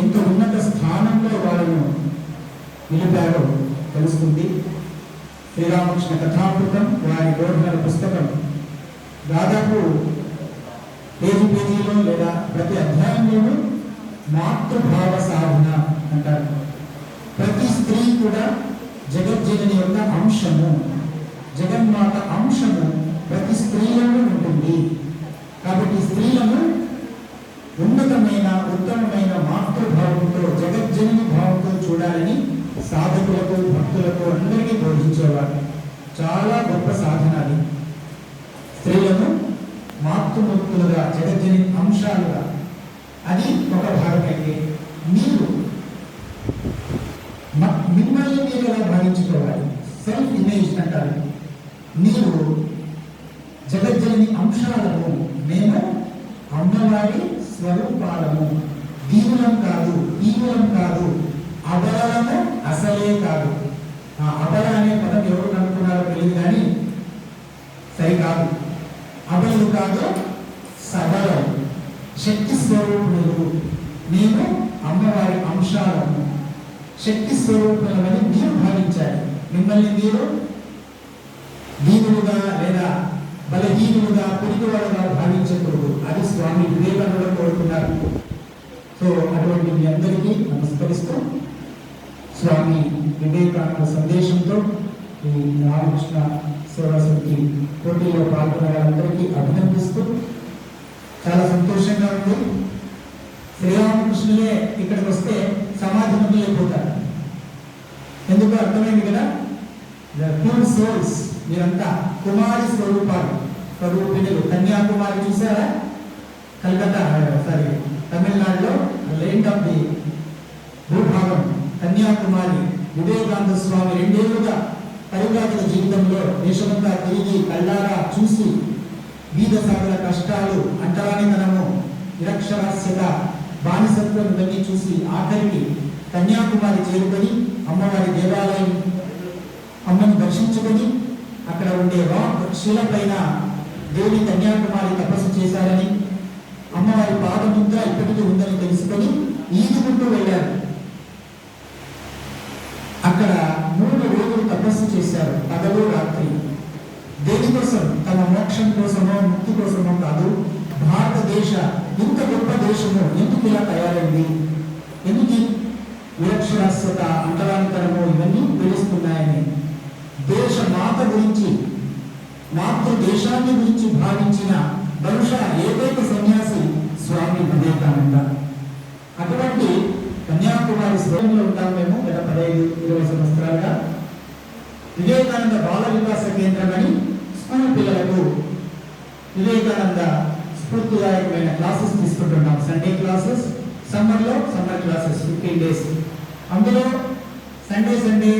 ఎంత ఉన్నత స్థానంలో వాళ్ళను నిలిపారో తెలుస్తుంది. శ్రీరామకృష్ణ కథామృతం వారి బోధనల పుస్తకం. దాదాపు పేజీ పేజీలో లేదా ప్రతి అధ్యాయంలోనూ మాతృభావ సాధన అంటారు. ప్రతి స్త్రీ కూడా జగజ్జనని యొక్క అంశము జగన్మాత అంశము ప్రతి స్త్రీలోనూ ఉంటుంది. కాబట్టి స్త్రీలను ఉత్తమమైన మాతృభావంతో జగజ్జనని భావంతో చూడాలని సాధకులకు భక్తులకు అందరికీ బోధించేవారు చాలా గొప్ప సాధనాలు. స్త్రీలను మాతృమూర్తులుగా జగజ్జని అంశాలుగా. అది ఒక భాగం అయితే మీరు మ- మిమ్మల్ని మీరు ఎలా భావించుకోవాలి? సెల్ఫ్ ఇమేజ్ అంటారు. మీరు జగజ్జని అంశాలను మేము అమ్మవారి స్వరూపాలము దీవులం కాదు ఈవులం కాదు. అబలము అసలే కాదు. ఆ అబల అనే పదం ఎవరు కనుక్కున్నారో తెలియదు కానీ సరికాదు అబలు కాదు సబలం శక్తి స్వరూపులు నేను అమ్మవారి అంశాలను శక్తి స్వరూపులమని మీరు భావించాలి. మిమ్మల్ని మీరు దీవులుగా లేదా బలహీనుడుగా పొడిగివాడుగా భావించకూడదు. అది స్వామి వివేకానంద కోరుతున్నారు. సో అటువంటి మీ అందరికీ నమస్కరిస్తూ స్వామి వివేకానంద సందేశంతో ఈ రామకృష్ణ సేవాసమితి పోటీలో పాల్గొన్న వాళ్ళందరికీ అభినందిస్తూ చాలా సంతోషంగా ఉంది. శ్రీరామకృష్ణులే ఇక్కడికి వస్తే సమాధి ముందు ఎందుకు అర్థమైంది కదా? ప్యూర్ సోల్స్ మీరంతా కుమారి స్వరూపాలు స్వరూపిణులు కన్యాకుమారి చూసారా కలకత్తా సారీ తమిళనాడులో లేండ్ ఆఫ్ ది భూభాగం కన్యాకుమారి వివేకానంద స్వామి రెండేళ్ళుగా పరివ్రాజక జీవితంలో దేశమంతా తిరిగి కళ్ళారా చూసి వీధ సాగుల కష్టాలు అంటరానితనము నిరక్షరాస్యత బానిసత్వం ఇవన్నీ చూసి ఆఖరికి కన్యాకుమారి చేరుకొని అమ్మవారి దేవాలయం దర్శించుకొని అక్కడ ఉండే రాక్ శిల పైన దేవి కన్యాకుమారి తపస్సు చేశారని అమ్మవారి పాదముద్ర ఇప్పటికీ ఉందని తెలుసుకొని ఈదుకుంటూ వెళ్ళారు. అక్కడ మూడు రోజులు తపస్సు చేశారు. పగలు రాత్రి. దేనికోసం తమ మోక్షం కోసమో ముక్తి కోసమో కాదు. భారతదేశ ఇంత గొప్ప దేశము ఎందుకు ఇలా తయారైంది? ఎందుకు ఈ నిరక్షరాస్యత అంతరాంతరము ఇవన్నీ పిలుస్తున్నాయని దేశ మాత గురించి మాతృ దేశాన్ని గురించి భావించిన బహుశా ఏకైక సన్యాసి స్వామి వివేకానంద. అటువంటి కన్యాకుమారి శ్రేణిలో ఉంటాం మేము గత పదహైదు ఇరవై సంవత్సరాలుగా. వివేకానంద బాల వికాస కేంద్రం అని స్కూల్ పిల్లలకు వివేకానంద స్ఫూర్తిదాయకమైన క్లాసెస్ తీసుకుంటున్నాం. సండే క్లాసెస్ సమ్మర్లో సమ్మర్ క్లాసెస్ ఫిఫ్టీన్ డేస్ అందులో Sunday Sunday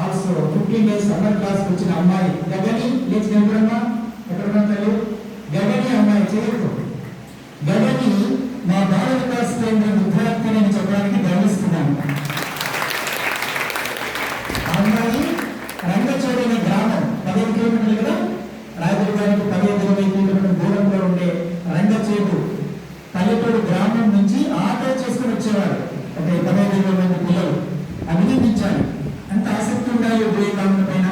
also fifteen days summer class వచ్చిన అమ్మాయి. గగని లేచి ఎక్కడమ్మా ఎక్కడున్నా తల్లి? గగని అమ్మాయి చేయకు గగని మా బాల వికాస్ కేంద్రం విద్యార్థి నేను చెప్పడానికి గర్విస్తున్నాను అమ్మాయి రంగచోడి అనే గ్రామం పదిహేను కిలోమీటర్లు కదా? రాయదుర్గానికి పదిహేను ఇరవై కిలోమీటర్ల దూరంలో ఉండే రంగచేటు పల్లెటూరు గ్రామం నుంచి ఆటో చేసుకుని వచ్చేవారు ఒక పదహైదు ఇరవై చూపించాలి పిల్లలు అంత ఆసక్తి ఉండాలి వివేకానంద పైన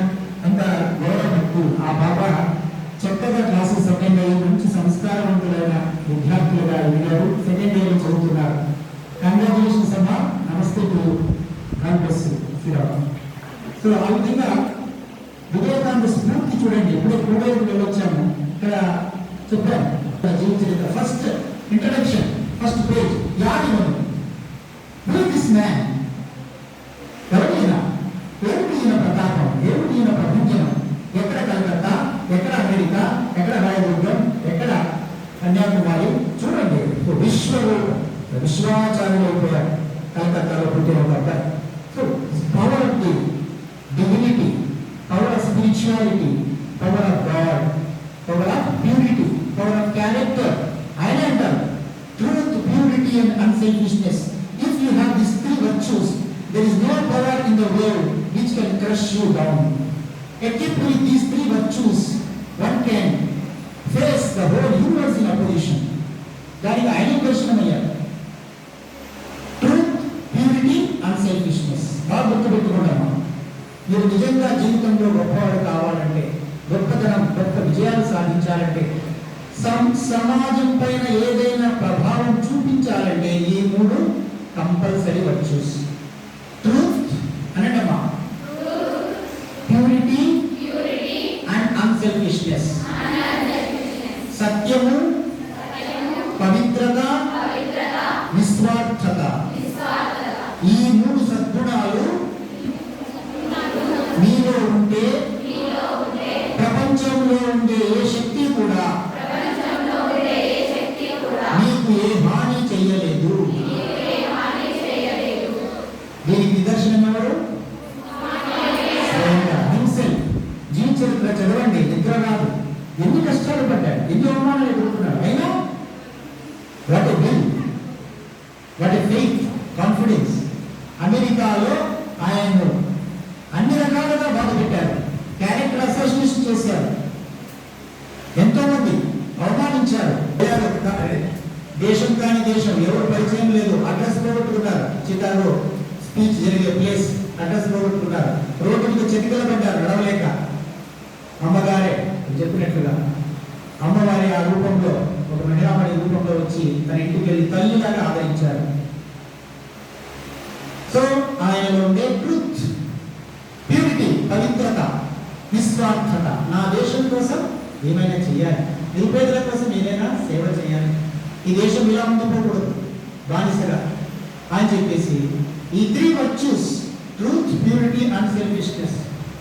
అంత గౌరవ భక్తు ఆ బాబా చక్కగా క్లాసు సెకండ్ అయ్యి మంచి సంస్కారవంతులైన విద్యార్థులుగా ఎదిగారు. సెకండ్ ఇయర్ చదువుతున్నారు. కంగ్రాచులేషన్స్ అమ్మా. నమస్తే టు గాడ్ బ్లెస్ సో ఆ విధంగా వివేకానంద స్ఫూర్తి చూడండి. ఎప్పుడో పూర్వైపు వెళ్ళొచ్చాము ఇక్కడ చెప్పాను జీవిత ఫస్ట్ ఇంట్రడక్షన్ ఫస్ట్ పేజ్ యాది మనం దిస్ మ్యాన్ ఎవరైనా ఏమిటి ఈయన ప్రతాపం ఏమిటి ఈయన ప్రభంజనం ఎక్కడ కలకత్తా ఎక్కడ అమెరికా ఎక్కడ రాయదుర్గం ఎక్కడ కన్యాకుమారి చూడండి ఓ విశ్వరూపం విశ్వాచార్యులు అయిపోయారు కలకత్తాలో పుట్టిన ఒక అబ్బాయి so power of the divinity power of spirituality power of God power of purity power of character ఆయన అంటారు truth purity and unselfishness if you have this three virtues there is no power in the world which can crush you down. Equipped with these three virtues జీవితంలో గొప్పవాడు కావాలంటే గొప్పతనం గొప్ప విజయాలు సాధించాలంటే సమాజం పైన ఏదైనా ప్రభావం చూపించాలంటే ఈ మూడు కంపల్సరీ వచ్చేసి ట్రూత్ అనడమా ప్యూరిటీ అండ్ అన్సెల్ఫిష్నెస్ సత్యము పవిత్రత నిస్వార్థత ఈ మూడు సద్గుణాలు మీలో ఉంటే ప్రపంచంలో ఉండే ఏ శక్తి కూడా మీకు ఏ హాని చెయ్యలేదు దీనికి నిదర్శనం ఎవరు స్వయంగా himself. జీవిత చరిత్ర చదవండి నిద్ర రాదు ఎన్ని కష్టాలు పడ్డాడు ఎన్ని అవమానాలు ఎదుర్కొన్నాడు అయినా what will what faith confidence అమెరికాలో ఆయన్ను అన్ని రకాలుగా బాధ పెట్టారు క్యారెక్టర్ అసోసియేషన్ చేశారు ఎంతో మంది అవమానించారు దేశం కాని దేశం ఎవరు పరిచయం లేదు అడ్రస్ పోగొట్టుకున్నారు చికాగో స్పీచ్ జరిగే ప్లేస్ అడ్రస్ పోగొట్టుకున్నారు రోడ్డు మీద చెతికలు పడ్డారు నడవలేక. అమ్మగారే చెప్పినట్లుగా అమ్మవారి ఆ రూపంలో ఒక మహిళామణి రూపంలో వచ్చి తన ఇంటికి వెళ్ళి తల్లిలాగా ఆదరించారు. సో ఆయనలో ఉండే ట్రూత్ ప్యూరిటీ పవిత్రత నిస్వార్థత నా దేశం కోసం ఏమైనా చేయాలి. నిరుపేదల కోసం ఏదైనా సేవ చేయాలి. ఈ దేశం ఇలా ఉండకూడదు బానిసగా. అని చెప్పేసి ఈ three virtues truth purity and selfishness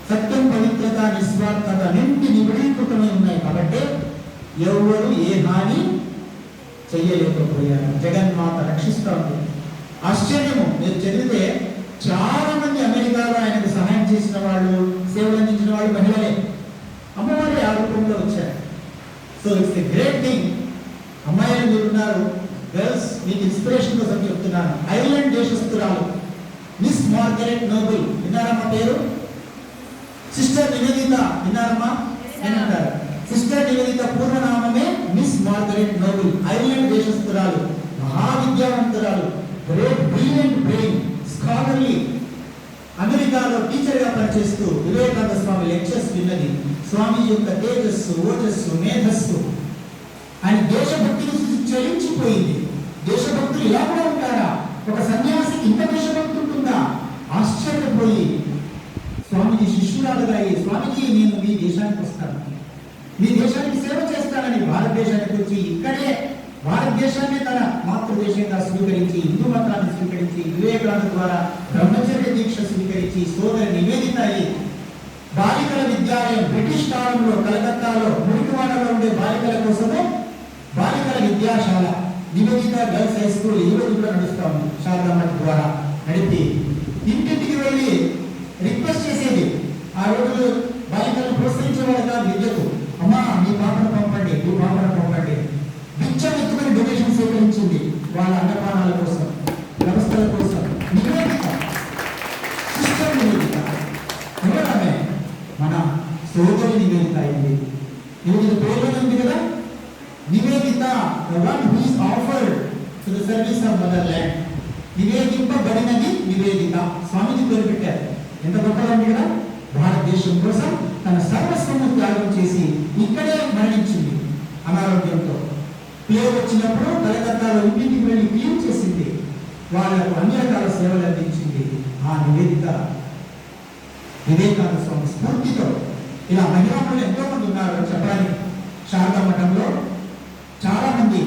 సత్యం పవిత్రత నిస్వార్థత నిండి నిబిడీకృతమై ఉన్నాయి కాబట్టి ఎవరు ఏ హాని చెయ్యలేకపోయారు. జగన్మాత రక్షిస్తోంది ఆశ్చర్యము. మీరు చదివితే చాలా మంది అమెరికాలో ఆయనకు సహాయం చేసిన వాళ్ళు సేవలు అందించిన వాళ్ళు మహిళలే అమ్మవారి ఆ so it's a great thing అమ్మాయిలు మీరున్నారు గర్ల్స్ మీకు ఇన్స్పిరేషన్ కోసం చెప్తున్నాను. ఐర్లాండ్ దేశస్తురాలు మిస్ మార్గరెట్ నోబుల్ విన్నారమ్మా పేరు? సిస్టర్ నివేదిత విన్నారమ్మా? వినంటారు సిస్టర్ నివేదిత పూర్వనామమే మిస్ మార్గరెట్ నోబుల్ ఐర్లాండ్ దేశస్తురాలు మహావిద్యావంతురాలు. గ్రేట్ బ్రిలియంట్ బ్రెయిన్ స్కాలర్లీ అమెరికాలో టీచర్గా పనిచేస్తూ వివేకానంద స్వామి లెక్చర్స్ విన్నది. స్వామి యొక్క తేజస్సు ఓజస్సు మేధస్సు. ఆయన దేశభక్తిని చూసి చలించిపోయింది. దేశభక్తులు ఇలా కూడా ఉంటారా? ఒక సన్యాసికి ఇంత దేశభక్తి ఉంటుందా? ఆశ్చర్యపోయి స్వామిజీ శిష్యురాలుగా అయ్యి స్వామిజీ నేను మీ దేశానికి వస్తాను. మీ దేశానికి సేవ చేస్తానని భారతదేశానికి వచ్చి ఇక్కడే భారతదేశాన్ని ఉపదేశంగా స్వీకరించి హిందూ మతాన్ని స్వీకరించి వివేకానంద ద్వారా బ్రహ్మచర్య దీక్ష స్వీకరించి సోదరి నివేదిత అయి బాలికల విద్యాలయం బ్రిటిష్ కాలంలో కలకత్తాలో మురికివాడలో ఉండే బాలికల కోసమే బాలికల విద్యాశాల నివేదిత గర్ల్స్ హై స్కూల్ ఈ రోజు కూడా నడుస్తా ఉంది. శారదమ్మ ద్వారా నడిపి ఇంటికి వెళ్ళి రిక్వెస్ట్ చేసేది ఆ రోజులు బాలికలను ప్రోత్సహించేవాడు కాదు విద్యకు అమ్మా మీ పాపను పంపండి మీ పాపను పంపండి బిచ్చం ఎత్తుకుని డొనేషన్ సేకరించింది వాళ్ళ అన్నపానాల కోసం వ్యవస్థల కోసం నివేదిక సిస్టర్ నివేదిక ఎవరామె మన సోదరి నివేదిత అయింది నివేదిత పేరు ఉంది కదా Nivedita the one who is offered to the service of motherland నివేదింపబడినది Nivedita స్వామిజీ పేరు పెట్టారు. ఎంత గొప్పదండి కదా? భారతదేశం కోసం తన సర్వస్వము త్యాగం చేసి ఇక్కడే మరణించింది అనారోగ్యంతో. ప్లేగ్ వచ్చినప్పుడు కలకత్తాలో ఇంటికి వెళ్ళి క్లీన్ చేసింది. వాళ్ళకు అన్ని రకాల సేవలు అందించింది ఆ నివేదిత వివేకానంద స్వామి స్ఫూర్తితో. ఇలా మహిళా మహిళలు ఎంతో మంది ఉన్నారు అని చెప్పాలి. శారదా మఠంలో చాలా మంది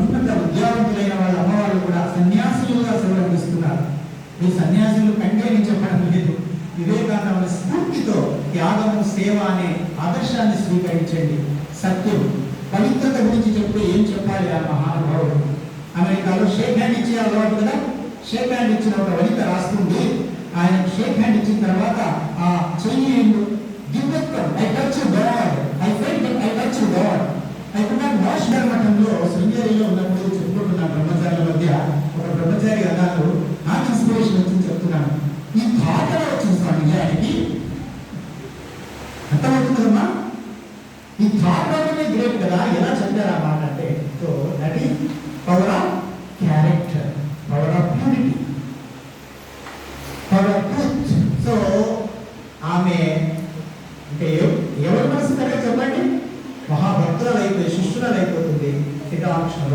ఉన్నత విద్యావంతులైన వాళ్ళ అమ్మవాళ్ళు కూడా సన్యాసులుగా సేవలు అందిస్తున్నారు ఈ సన్యాసులు కంటే నేను చెప్పడం లేదు. వివేకానంద స్ఫూర్తితో త్యాగము సేవ అనే ఆదర్శాన్ని స్వీకరించండి. సత్యం పవిత్రత గురించి చెప్తే ఏం చెప్పాలి ఆ మహానుభావుడు? అమెరికాలో షేక్ హ్యాండ్ ఇచ్చే అలవాటు కదా? షేక్ హ్యాండ్ ఇచ్చిన ఒక వనిత రాస్తుంది ఆయన షేక్ హ్యాండ్ ఇచ్చిన తర్వాత ఆ చెయ్యి దివ్యత్వం I touch God I felt I touch God I could not wash మఠంలో శృంగేరిలో ఉన్నప్పుడు చెప్పుకుంటున్న బ్రహ్మచారుల మధ్య ఒక బ్రహ్మచారి అన్నారు నాకు చెప్తున్నాను ఈ పాటలో వచ్చింది స్వామి నిజానికి అర్థమవుతుందమ్మా ఈ థాట్ అనేది గ్రేట్ కదా ఎలా చదివారు ఆ మాట అంటే so that is power of character power of purity power of truth so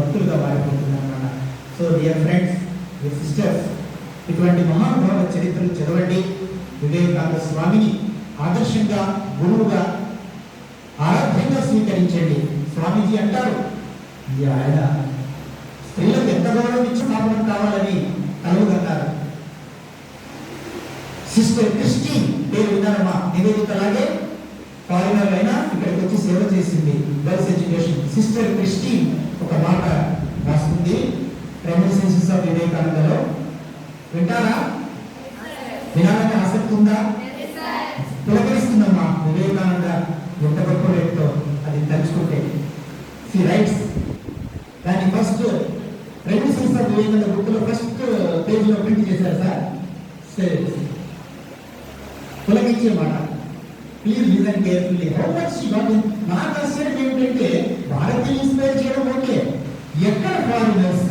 శత్రువుగా మారిపోతుంది అనమాట so dear friends dear sisters ఇటువంటి మహానుభావ చరిత్రలు చదవండి వివేకానంద స్వామిని ఆదర్శంగా గురువుగా ఆరాధ్యంగా స్వీకరించండి. స్వామీజీ అంటారు ఆయన స్త్రీలకు ఎంత గౌరవం ఇచ్చి కాపురం కావాలని కలుగుగన్నారు సిస్టర్ క్రిస్టి పేరు విన్నారమ్మా నివేదిక లాగే ఫారినర్ అయినా ఇక్కడికి వచ్చి సేవ చేసింది. గర్ల్స్ ఎడ్యుకేషన్ సిస్టర్ క్రిస్టి ఒక మాట రాస్తుంది. రెమినిసెన్సెస్ ఆఫ్ వివేకానందలో వింటారా? వినాలని ఆసక్తి ఉందా పులకరిస్తుందమ్మా వివేకానంద ఎంత గొప్ప అది తలుచుకుంటే. సి రైట్స్ దాని ఫస్ట్ రెండు సంవత్సరాల వివేకానంద బుక్లో ఫస్ట్ పేజ్లో ప్రింట్ చేశారు సార్ పులకించే మాట please listen carefully how much ఆశ్చర్యం ఏమిటంటే భారతీయ ఇన్స్పైర్ చేయడం ఓకే. ఎక్కడ foreigners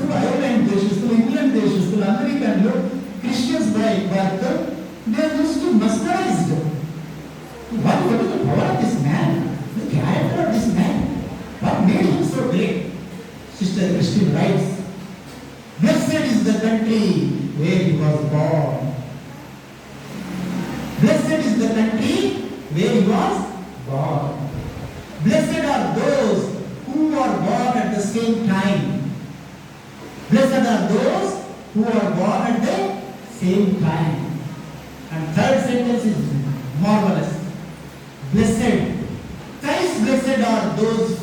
Blessed are those who are born at the same time. And third sentence is marvelous. Blessed, thrice blessed are those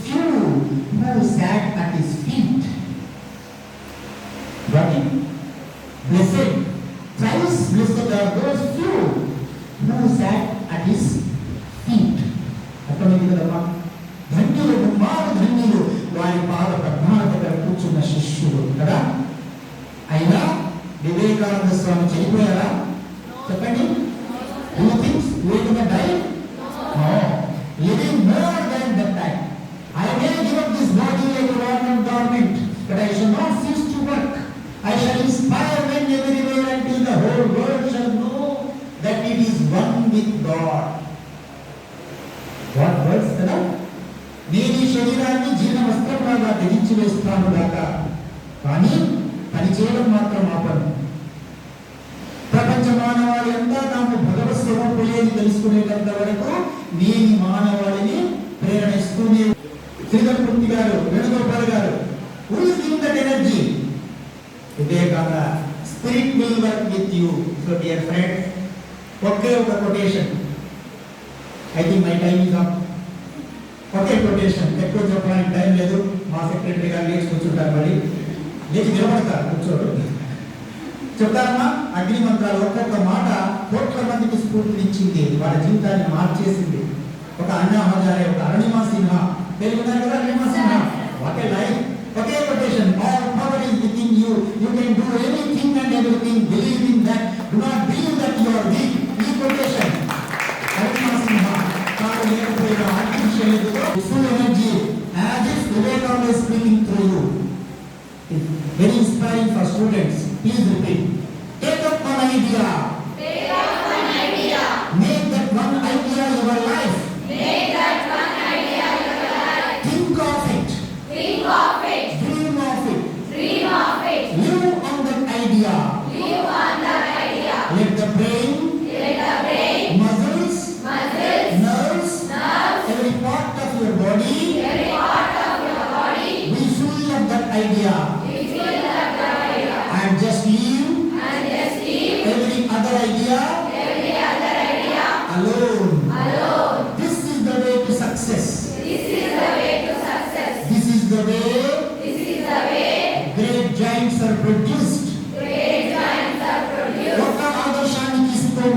Swami చనిపోయారా చెప్పండి Who thinks Vivekananda died? No. Living more than that time. I may give up this body like a government government, but I shall not cease to work. I shall inspire men everywhere until the whole world shall know that it is one with God. What words కదా నేను ఈ శరీరాన్ని జీర్ణ వస్త్రంలాగా ధరించి వేస్తాను గాక కానీ పని చేయడం మాత్రం ఆపను ప్రపంచ మానవాళి అంతా నాకు భగవత్ స్వరూపులేని తెలుసుకునేటంత వరకు నేను మానవాళిని ప్రేరణ ఇస్తూనే శ్రీధర్మూర్తి గారు వేణుగోపాల్ గారు who is giving that energy Vivekananda spirit will work with you so dear friend ఒకే ఒక quotation I think my time is up okay quotation ఎక్కువ చెప్పడానికి టైం లేదు. మా సెక్రటరీ గారు లేచి కూర్చుంటారు మరి లేచి నిలబడతారు కూర్చోడు చెప్తారమ్మా అగ్ని మంత్రాలు ఒక్కొక్క మాట కోట్ల మందికి స్ఫూర్తినిచ్చింది. వాళ్ళ జీవితాన్ని మార్చేసింది. ఒక అన్నా హజారే ఒక అరుణిమా సిన్హా తెలుగున్నారు కదా అరుణిమా సిన్హా ఒకే life okay quotation all power is within you you can do anything and everything believe in that do not believe that you are weak ఈ కొటేషన్ అరుణిమా సిన్హా కాదు లేకపోయినా artificial full energy as is Vivekananda speaking through very inspiring for students. Please repeat.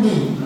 mim.